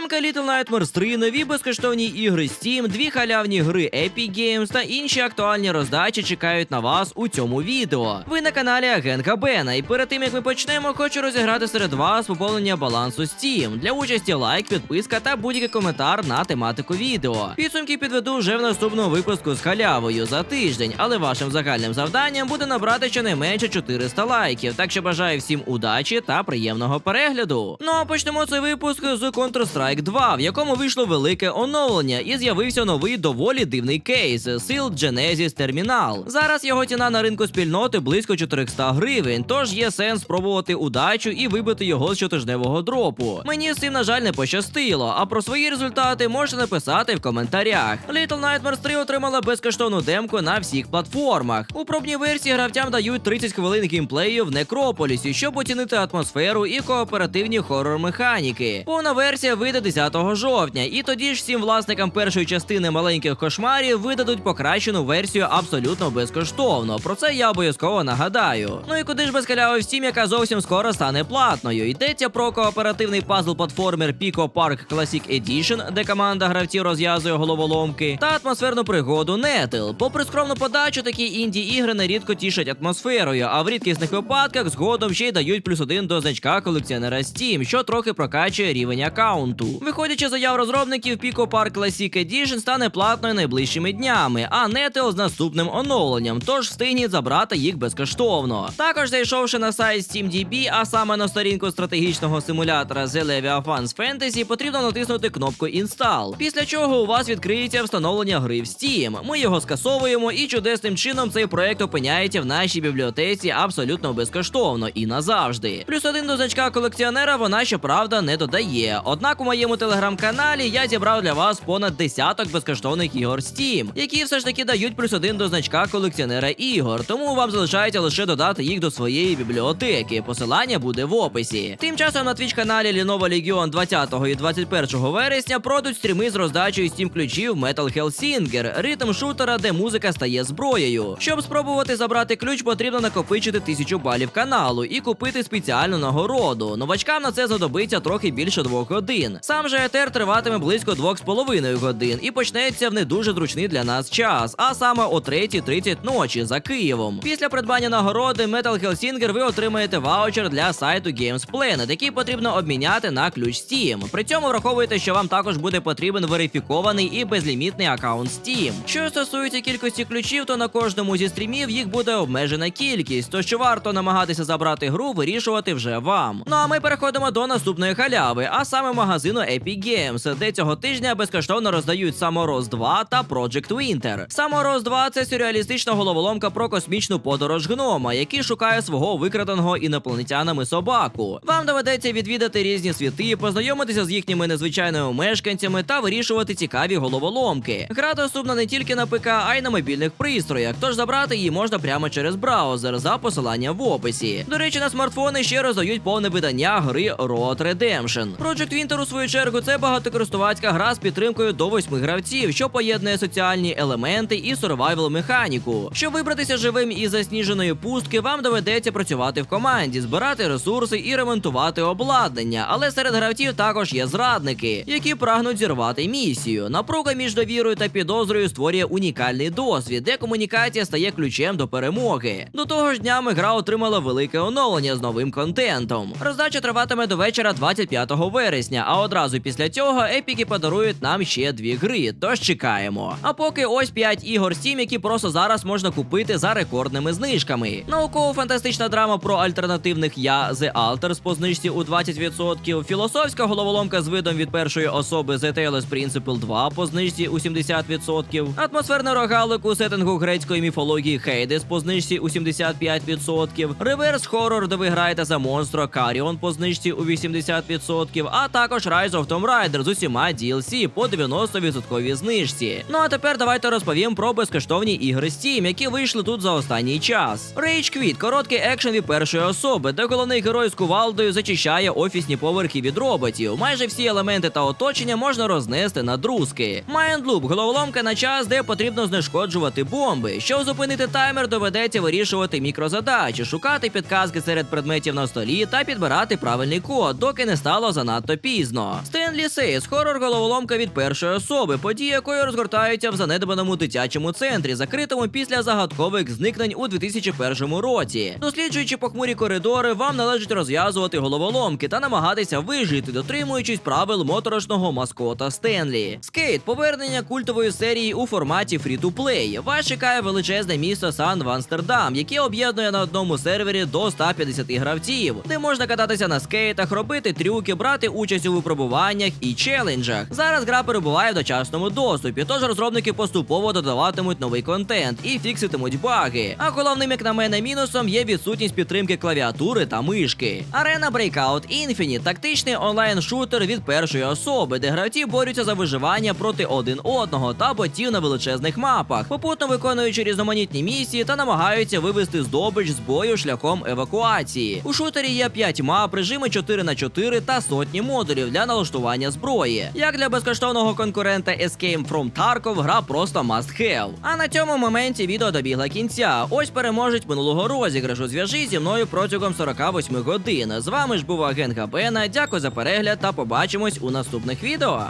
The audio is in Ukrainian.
Демка Little Nightmares 3, нові безкоштовні ігри Steam, дві халявні гри Epic Games та інші актуальні роздачі чекають на вас у цьому відео. Ви на каналі Агентка Бена, і перед тим як ми почнемо, хочу розіграти серед вас поповнення балансу Steam. Для участі лайк, підписка та будь-який коментар на тематику відео. Підсумки підведу вже в наступному випуску з халявою за тиждень, але вашим загальним завданням буде набрати щонайменше 400 лайків. Так що бажаю всім удачі та приємного перегляду. Ну а почнемо цей випуск з Counter-Strike 2, в якому вийшло велике оновлення і з'явився новий доволі дивний кейс Сил Genesis Terminal. Зараз його ціна на ринку спільноти близько 400 гривень, тож є сенс спробувати удачу і вибити його з щотижневого дропу. Мені з цим, на жаль, не пощастило, а про свої результати можете написати в коментарях. Little Nightmares 3 отримала безкоштовну демку на всіх платформах. У пробній версії гравцям дають 30 хвилин геймплею в Некрополісі, щоб оцінити атмосферу і кооперативні хорор механіки. Повна версія вийде 10 жовтня, і тоді ж всім власникам першої частини маленьких кошмарів видадуть покращену версію абсолютно безкоштовно. Про це я обов'язково нагадаю. Ну і куди ж без халяви в Steam, яка зовсім скоро стане платною. Йдеться про кооперативний пазл-платформер Pico Park Classic Edition, де команда гравців розв'язує головоломки, та атмосферну пригоду Nettle. Попри скромну подачу, такі інді ігри нерідко тішать атмосферою, а в рідкісних випадках згодом ще й дають плюс один до значка колекціонера Steam, що трохи прокачує рівень аккаунту. Виходячи з заяв розробників, Pico Park Classic Edition стане платною найближчими днями, а Nettle з наступним оновленням, тож встигніть забрати їх безкоштовно. Також зайшовши на сайт SteamDB, а саме на сторінку стратегічного симулятора The Leviathan's Fantasy, потрібно натиснути кнопку Install, після чого у вас відкриється встановлення гри в Steam. Ми його скасовуємо, і чудесним чином цей проект опиняється в нашій бібліотеці абсолютно безкоштовно і назавжди. Плюс один до значка колекціонера вона щоправда не додає. Однак у моєму телеграм-каналі я зібрав для вас понад десяток безкоштовних ігор Steam, які все ж таки дають плюс один до значка колекціонера ігор. Тому вам залишається лише додати їх до своєї бібліотеки. Посилання буде в описі. Тим часом на твіч каналі Lenovo Legion 20 і 21 вересня пройдуть стріми з роздачею Steam ключів Metal Hellsinger, ритм шутера, де музика стає зброєю. Щоб спробувати забрати ключ, потрібно накопичити тисячу балів каналу і купити спеціальну нагороду. Новачкам на це знадобиться трохи більше двох годин. Сам же етер триватиме близько двох з половиною годин і почнеться в не дуже зручний для нас час, а саме о 3.30 ночі за Києвом. Після придбання нагороди Metal Hellsinger ви отримаєте ваучер для сайту Games Planet, який потрібно обміняти на ключ Steam. При цьому враховуйте, що вам також буде потрібен верифікований і безлімітний аккаунт Steam. Що стосується кількості ключів, то на кожному зі стрімів їх буде обмежена кількість, то що варто намагатися забрати гру, вирішувати вже вам. Ну а ми переходимо до наступної халяви, а саме магазину Epic Games, де цього тижня безкоштовно роздають Самороз 2 та Project Winter. Самороз 2 це сюрреалістична головоломка про космічну подорож гнома, який шукає свого викраденого інопланетянами собаку. Вам доведеться відвідати різні світи, познайомитися з їхніми незвичайними мешканцями та вирішувати цікаві головоломки. Гра доступна не тільки на ПК, а й на мобільних пристроях, тож забрати її можна прямо через браузер за посиланням в описі. До речі, на смартфони ще роздають повне видання гри Road Redemption. Project Winter, у свою чергу, це багатокористувацька гра з підтримкою до восьми гравців, що поєднує соціальні елементи і сурвайвел механіку. Щоб вибратися живим із засніженої пустки, вам доведеться працювати в команді, збирати ресурси і ремонтувати обладнання. Але серед гравців також є зрадники, які прагнуть зірвати місію. Напруга між довірою та підозрою створює унікальний досвід, де комунікація стає ключем до перемоги. До того ж, днями гра отримала велике оновлення з новим контентом. Роздача триватиме до вечора 25 вересня, а одразу після цього епіки подарують нам ще дві гри. Тож чекаємо. А поки ось 5 ігор Steam, які просто зараз можна купити за рекордними знижками. Науково-фантастична драма про альтернативних я The Alters по знижці у 20%, філософська головоломка з видом від першої особи The Talos Principle 2 по знижці у 70%, атмосферний рогалик у сеттингу грецької міфології Хейдес по знижці у 75%, реверс хоррор, де ви граєте за монстра Каріон по знижці у 80%, а також Rise of Tomb Raider з усіма DLC по 90% знижці. Ну а тепер давайте розповім про безкоштовні ігри Steam, які вийшли тут за останній час. Rage Quit – короткий екшен від першої особи, де головний герой з кувалдою зачищає офісні поверхи від роботів. Майже всі елементи та оточення можна рознести на друзки. Mind Loop – головоломка на час, де потрібно знешкоджувати бомби. Щоб зупинити таймер, доведеться вирішувати мікрозадачі, шукати підказки серед предметів на столі та підбирати правильний код, доки не стало занадто пізно. Стенлі Сейс хорор головоломка від першої особи, події якої розгортаються в занедбаному дитячому центрі, закритому після загадкових зникнень у 2001 році. Досліджуючи похмурі коридори, вам належить розв'язувати головоломки та намагатися вижити, дотримуючись правил моторошного маскота Стенлі. Скейт повернення культової серії у форматі фрі-ту-плей. Вас чекає величезне місто Сан Ванстердам, яке об'єднує на одному сервері до 150 гравців, де можна кататися на скейтах, робити трюки, брати участь у випробуваннях і челенджах. Зараз гра перебуває в дочасному доступі, тож розробники поступово додаватимуть новий контент і фікситимуть баги. А головним, як на мене, мінусом є відсутність підтримки клавіатури та мишки. Арена Breakout Infinite – тактичний онлайн-шутер від першої особи, де гравці борються за виживання проти один одного та ботів на величезних мапах, попутно виконуючи різноманітні місії та намагаються вивести здобич з бою шляхом евакуації. У шутері є 5 мап, режими 4 на 4 та сотні модулів для налаштування зброї. Як для безкоштовного конкурента Escape from Tarkov, гра просто must have. А на цьому моменті відео добігла кінця. Ось переможець минулого розіграшу. Зв'яжи зі мною протягом 48 годин. З вами ж був агент Габена. Дякую за перегляд та побачимось у наступних відео.